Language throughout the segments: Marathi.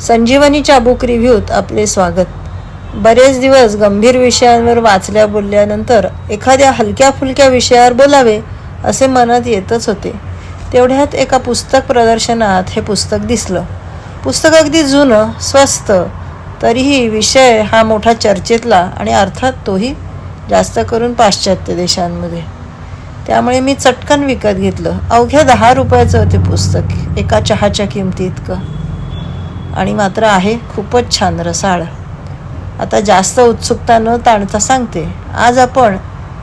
संजीवनीच्या बुक रिव्ह्यूत आपले स्वागत. बरेच दिवस गंभीर विषयांवर वाचल्या बोलल्यानंतर एखाद्या हलक्या फुलक्या विषयावर बोलावे असे मनात येतच होते. तेवढ्यात एका पुस्तक प्रदर्शनात हे पुस्तक दिसलं. पुस्तक अगदी जुनं स्वस्त तरीही विषय हा मोठा चर्चेतला आणि अर्थात तोही जास्त करून पाश्चात्य देशांमध्ये. त्यामुळे मी चटकन विकत घेतलं. अवघ्या दहा रुपयाचं होते पुस्तक. एका चहाच्या किमती इतकं. आणि मात्र आहे खूपच छान रसाळ. आता जास्त उत्सुकता न ताणता सांगते आज आपण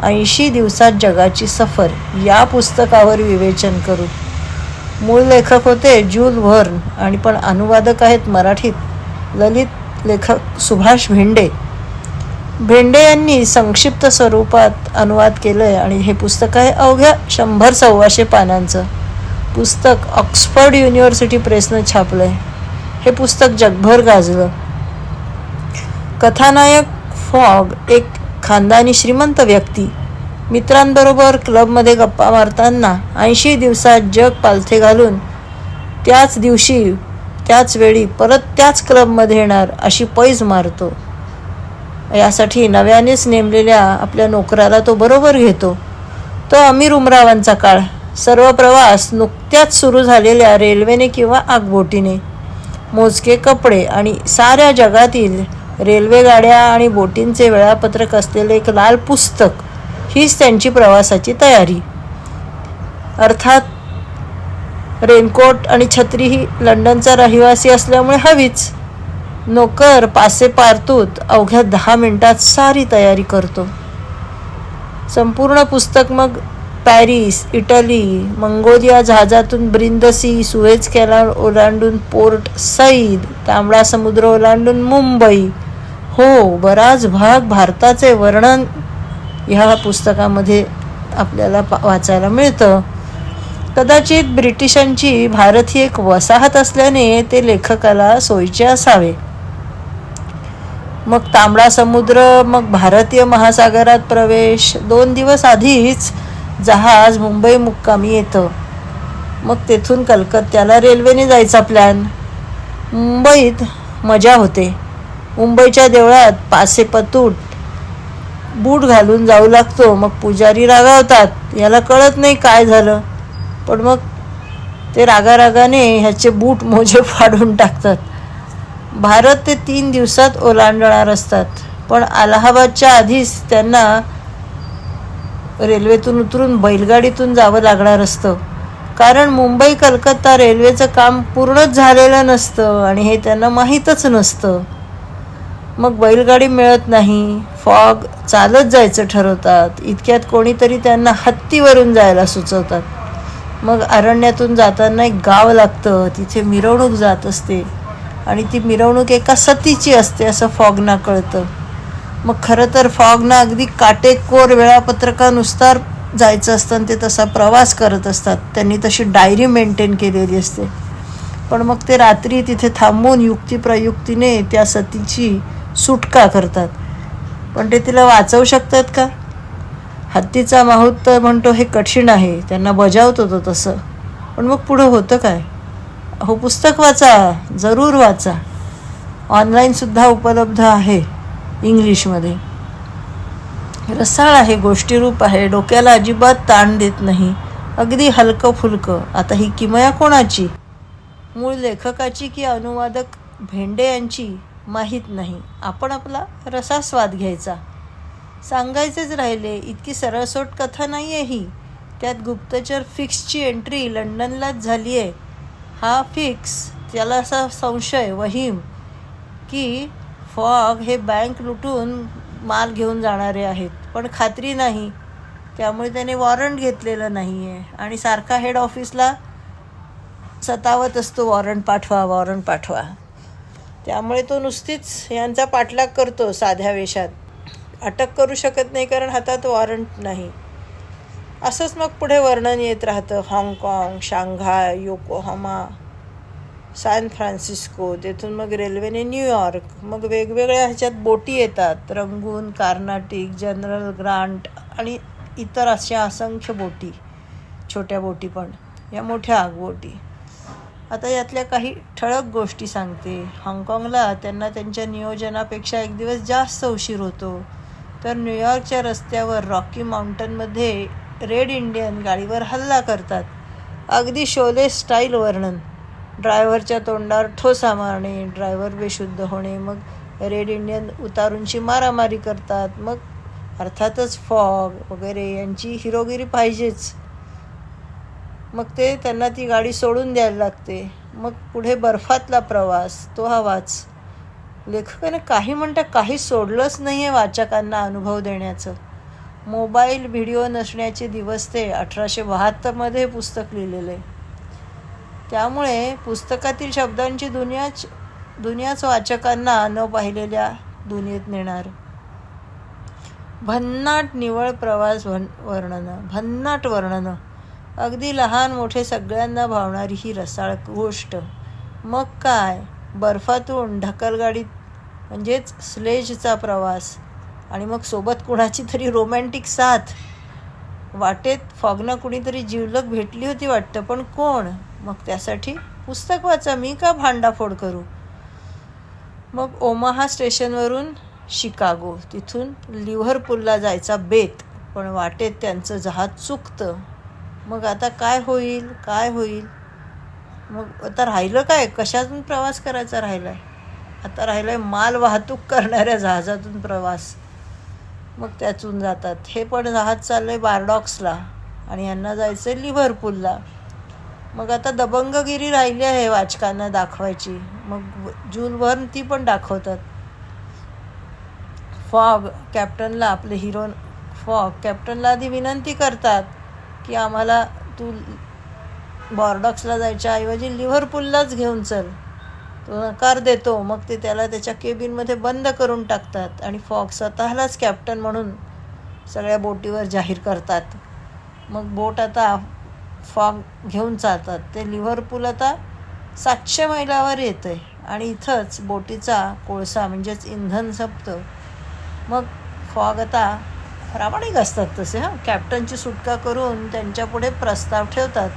ऐंशी दिवसात जगाची सफर या पुस्तकावर विवेचन करू. मूळ लेखक होते जूल व्हर्न आणि पण अनुवादक आहेत मराठीत ललित लेखक सुभाष भेंडे. भेंडे यांनी संक्षिप्त स्वरूपात अनुवाद केलं आहे आणि हे पुस्तक आहे अवघ्या शंभर सव्वाशे पानांचं. पुस्तक ऑक्सफर्ड युनिव्हर्सिटी प्रेसनं छापलं आहे हे पुस्तक जगभर गाजलं. कथानायक फॉग एक खानदानी श्रीमंत व्यक्ती. मित्रांबरोबर क्लबमध्ये गप्पा मारताना ऐंशी दिवसात जग पालथे घालून त्याच दिवशी त्याच वेळी परत त्याच क्लबमध्ये येणार अशी पैज मारतो. यासाठी नव्यानेच नेमलेल्या आपल्या नोकराला तो बरोबर घेतो. तो अमीर उमरावांचा काळ. सर्व प्रवास नुकत्याच सुरू झालेल्या रेल्वेने किंवा आगबोटीने. मोजके कपडे आणि साऱ्या जगातील रेल्वेगाड्या आणि बोटींचे वेळापत्रक असलेले एक लाल पुस्तक हीच त्यांची प्रवासाची तयारी. अर्थात रेनकोट आणि छत्री ही लंडनचा रहिवासी असल्यामुळे हवीच. नोकर पासे पारतूत अवघ्या दहा मिनिटात सारी तयारी करतो. संपूर्ण पुस्तक मग पॅरिस इटली मंगोलिया जहाजातून ब्रिंदसी सुएज कॅनल ओलांडून पोर्ट सईद तांबडा समुद्र ओलांडून मुंबई. हो बराच भाग भारताचे वर्णन ह्या पुस्तकामध्ये आपल्याला वाचायला मिळतं. कदाचित ब्रिटिशांची भारत ही एक वसाहत असल्याने ते लेखकाला सोयीचे असावे. मग तांबडा समुद्र मग भारतीय महासागरात प्रवेश दोन दिवस आधीच जहाज मुंबई मुक्कामी येतं. मग तेथून कलकत्त्याला रेल्वेने जायचा प्लॅन मुंबईत मजा होते. मुंबईच्या देवळात पासे पतूट. बूट घालून जाऊ लागतो. मग पुजारी रागावतात. याला कळत नाही काय झालं. पण मग ते रागारागाने ह्याचे बूट मोजे फाडून टाकतात. भारत ते तीन दिवसात ओलांडणार असतात. पण अलाहाबादच्या आधीच त्यांना रेल्वेतून उतरून बैलगाडीतून जावं लागणार असतं. कारण मुंबई कलकत्ता रेल्वेचं काम पूर्णच झालेलं नसतं आणि हे त्यांना माहीतच नसतं. मग बैलगाडी मिळत नाही फॉग चालत जायचं ठरवतात. इतक्यात कोणीतरी त्यांना हत्तीवरून जायला सुचवतात. मग अरण्यातून जाताना एक गाव लागतं तिथे मिरवणूक जात असते. आणि ती मिरवणूक एका सतीची असते असं फॉगना कळतं. मग खरं तर फॉगना अगदी काटेकोर वेळापत्रकानुसार जायचं असतं आणि ते तसा प्रवास करत असतात. त्यांनी तशी डायरी मेंटेन केलेली असते. पण मग ते रात्री तिथे थांबून युक्तिप्रयुक्तीने त्या सतीची सुटका करतात? पण ते तिला वाचवू शकतात का? हत्तीचा माहूत तर म्हणतो हे कठीण आहे त्यांना बजावत होतं तसं. पण मग पुढं होतं काय? हो पुस्तक वाचा जरूर वाचा. ऑनलाईनसुद्धा उपलब्ध आहे. इंग्लिशमध्ये. रसाळ आहे गोष्टीरूप आहे डोक्याला अजिबात ताण देत नाही. अगदी हलकं फुलकं आता ही किमया कोणाची? मूळ लेखकाची की अनुवादक भेंडे यांची माहीत नाही. आपण आपला रसास्वाद घ्यायचा. सांगायचेच राहिले इतकी सरळसोट कथा नाही आहे ही. त्यात गुप्तचर फिक्सची एंट्री लंडनलाच झाली आहे हा फिक्स त्याला असा संशय वहीम की फॉग हे बँक लुटून माल घेऊन जाणारे आहेत. पण खात्री नाही. त्यामुळे त्याने वॉरंट घेतलेलं नाही आहे आणि सारखा हेड ऑफिसला सतावत असतो वॉरंट पाठवा वॉरंट पाठवा. त्यामुळे तो नुसतीच यांचा पाठलाग करतो साध्या वेशात अटक करू शकत नाही कारण हातात वॉरंट नाही. असंच मग पुढे वर्णन येत राहतं. हाँगकाँग शांघाय योकोहामा सॅन फ्रान्सिस्को तेथून मग रेल्वेने न्यूयॉर्क मग वेगवेगळ्या ह्याच्यात बोटी येतात. रंगून कार्नाटिक जनरल ग्रांट आणि इतर अशा असंख्य बोटी छोट्या बोटी पण या मोठ्या आगबोटी आता यातल्या काही ठळक गोष्टी सांगते. हाँगकाँगला त्यांना त्यांच्या नियोजनापेक्षा एक दिवस जास्त उशीर होतो. तर न्यूयॉर्कच्या रस्त्यावर रॉकी माउंटनमध्ये रेड इंडियन गाडीवर हल्ला करतात. अगदी शोले स्टाईल वर्णन. ड्रायव्हरच्या तोंडावर ठोसा मारणे ड्रायव्हर बेशुद्ध होणे मग रेड इंडियन उतारूंची मारामारी करतात मग अर्थातच फॉग वगैरे यांची हिरोगिरी पाहिजेच. मग ते त्यांना ती गाडी सोडून द्यायला लागते. मग पुढे बर्फातला प्रवास तो हवाच लेखकाने काही म्हणता काही सोडलंच नाही आहे वाचकांना अनुभव देण्याचं. मोबाईल व्हिडिओ नसण्याचे दिवस ते अठराशे बहात्तरमध्ये पुस्तक लिहिलेलं. आहे त्यामुळे पुस्तकातील शब्दांची दुनियाच दुनियाच वाचकांना न पाहिलेल्या दुनियेत नेणार भन्नाट निवळ प्रवास भन वर्णनं भन्नाट वर्णनं. अगदी लहान मोठे सगळ्यांना भावणारी ही रसाळ गोष्ट. मग काय? बर्फातून ढकलगाडीत म्हणजेच स्लेजचा प्रवास. आणि मग सोबत कुणाची तरी रोमॅन्टिक साथ? वाटेत फॉगना कुणीतरी जीवलक भेटली होती वाटतं पण कोण? मग त्यासाठी पुस्तक वाचा मी का भांडाफोड करू? मग ओमाहा स्टेशनवरून शिकागो. तिथून लिव्हरपूलला जायचा बेत पण वाटेत त्यांचं जहाज चुकतं. मग आता काय होईल? काय होईल? मग आता राहिलं काय? कशातून प्रवास करायचा राहिला आहे आता राहिलं आहे माल वाहतूक करणाऱ्या जहाजातून प्रवास. मग त्यातून जातात. हे पण जहाज चाललं आहे बारडॉक्सला आणि यांना जायचं आहे लिव्हरपूलला. मग आता दबंगगिरी राहिली आहे वाचकांना दाखवायची. मग जूलवर ती पण दाखवतात. फॉग कॅप्टनला आपले हिरो फॉग कॅप्टनला आधी विनंती करतात की आम्हाला तू बॉर्डॉक्सला जायच्या ऐवजी लिव्हरपूललाच घेऊन चल. तो नकार देतो. मग ते त्याला त्याच्या केबिनमध्ये बंद करून टाकतात आणि फॉग स्वतःलाच कॅप्टन म्हणून सगळ्या बोटीवर जाहीर करतात. मग बोट आता फॉग घेऊन चालतात ते लिव्हरपूल आता सातशे मैलावर येतं आहे आणि इथंच बोटीचा कोळसा म्हणजेच इंधन संपतं मग फॉग आता प्रामाणिक असतात तसे हां. कॅप्टनची सुटका करून त्यांच्यापुढे प्रस्ताव ठेवतात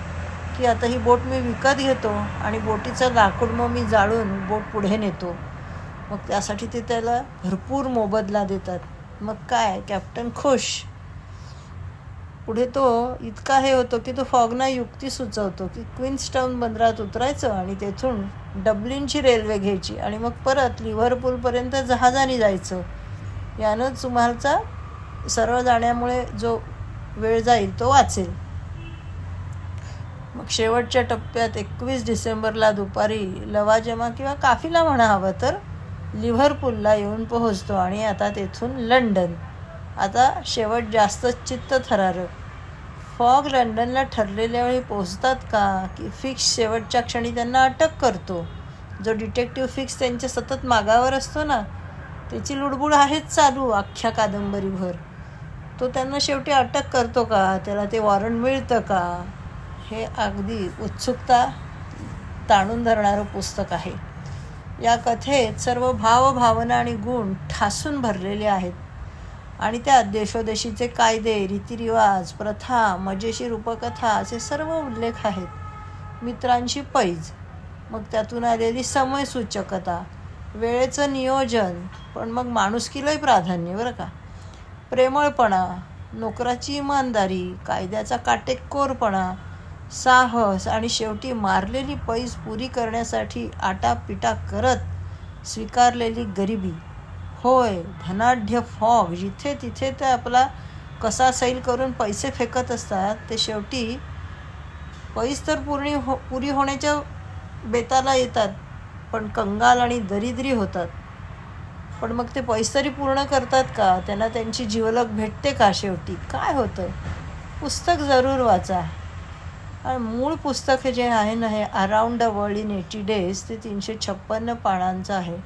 की आता ही बोट मी विकत घेतो आणि बोटीचं लाकूड मग मी जाळून बोट पुढे नेतो. मग त्यासाठी ते त्याला भरपूर मोबदला देतात. मग काय? कॅप्टन खुश. पुढे तो इतका हे होतो की तो फॉगना युक्ती सुचवतो की क्वीन्सटाऊन बंदरात उतरायचं आणि तेथून डब्लिनची रेल्वे घ्यायची आणि मग परत लिव्हरपूलपर्यंत जहाजाने जायचं. यानं तुम्हालचा सरळ जाण्यामुळे जो वेळ जाईल तो वाचेल. मग शेवटच्या टप्प्यात एकवीस डिसेंबरला दुपारी लवाजमा किंवा काफिला म्हणा हवं तर लिव्हरपूलला येऊन पोहोचतो आणि आता तेथून लंडन. आता शेवट जास्तच चित्त थरारक फॉग लंडनला ठरलेल्या वेळी पोहोचतात का? की फिक्स शेवटच्या क्षणी त्यांना अटक करतो? जो डिटेक्टिव्ह फिक्स त्यांच्या सतत मागावर असतो ना त्याची लुडबुड आहेच चालू अख्ख्या कादंबरीभर. तो त्यांना शेवटी अटक करतो का? त्याला ते वॉरंट मिळतं का? हे अगदी उत्सुकता ताणून धरणारं पुस्तक आहे. या कथेत सर्व भावभावना आणि गुण ठासून भरलेले आहेत. आणि त्यात देशोदेशीचे कायदे रीतिरिवाज प्रथा मजेशीर उपकथा असे सर्व उल्लेख आहेत. मित्रांची पैज. मग त्यातून आलेली समयसूचकता. वेळेचं नियोजन. पण मग माणुसकीलाही प्राधान्य बरं का? प्रेमळपणा. नोकराची इमानदारी. कायद्याचा काटेकोरपणा. साहस आणि शेवटी मारलेली पैज पुरी करण्यासाठी आटापिटा करत स्वीकारलेली गरिबी. होय धनाढ्य फॉग जिथे तिथे ते आपला कसा सैल करून पैसे फेकत असतात ते शेवटी पैस तर पूर्णी हो पुरी होण्याच्या बेताला येतात पण कंगाल आणि दरिद्री होतात. पण मग ते पैसे तरी पूर्ण करतात का? त्यांना त्यांची जीवलग भेटते का शेवटी? काय होतं? पुस्तक जरूर वाचा. आणि मूळ पुस्तक हे जे आहे ना हे around the world in eighty days ते तीनशे छप्पन्न पानांचं आहे.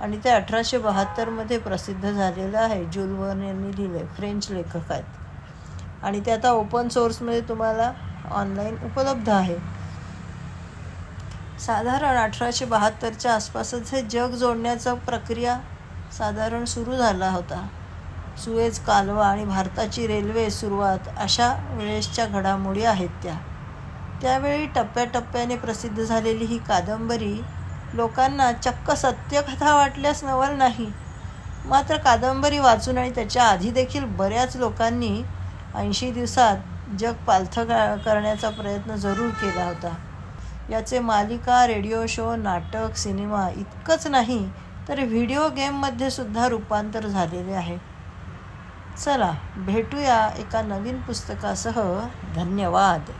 आणि ते अठराशे बहात्तरमध्ये प्रसिद्ध झालेलं आहे. जुलवर्न यांनी लिहिलं आहे फ्रेंच लेखक आहेत. आणि ते आता ओपन सोर्समध्ये तुम्हाला ऑनलाईन उपलब्ध आहे. साधारण अठराशे बहात्तरच्या आसपासच हे जग जोडण्याचा प्रक्रिया साधारण सुरू झाला होता. सुएज कालवा आणि भारताची रेल्वे सुरुवात अशा वेळेसच्या घडामोडी आहेत त्या. त्यावेळी टप्प्याटप्प्याने प्रसिद्ध झालेली ही कादंबरी लोकांना चक्क सत्यकथा वाटल्यास नवल नाही. मात्र कादंबरी वाचून आणि त्याच्या आधी देखील बऱ्याच लोकांनी ऐंशी दिवसात जग पालथं का करण्याचा प्रयत्न जरूर केला होता. याचे मालिका रेडिओ शो नाटक सिनेमा इतकंच नाही तर व्हिडिओ गेममध्ये सुद्धा रूपांतर झालेले आहे. चला भेटूया एका नवीन पुस्तकासह. धन्यवाद.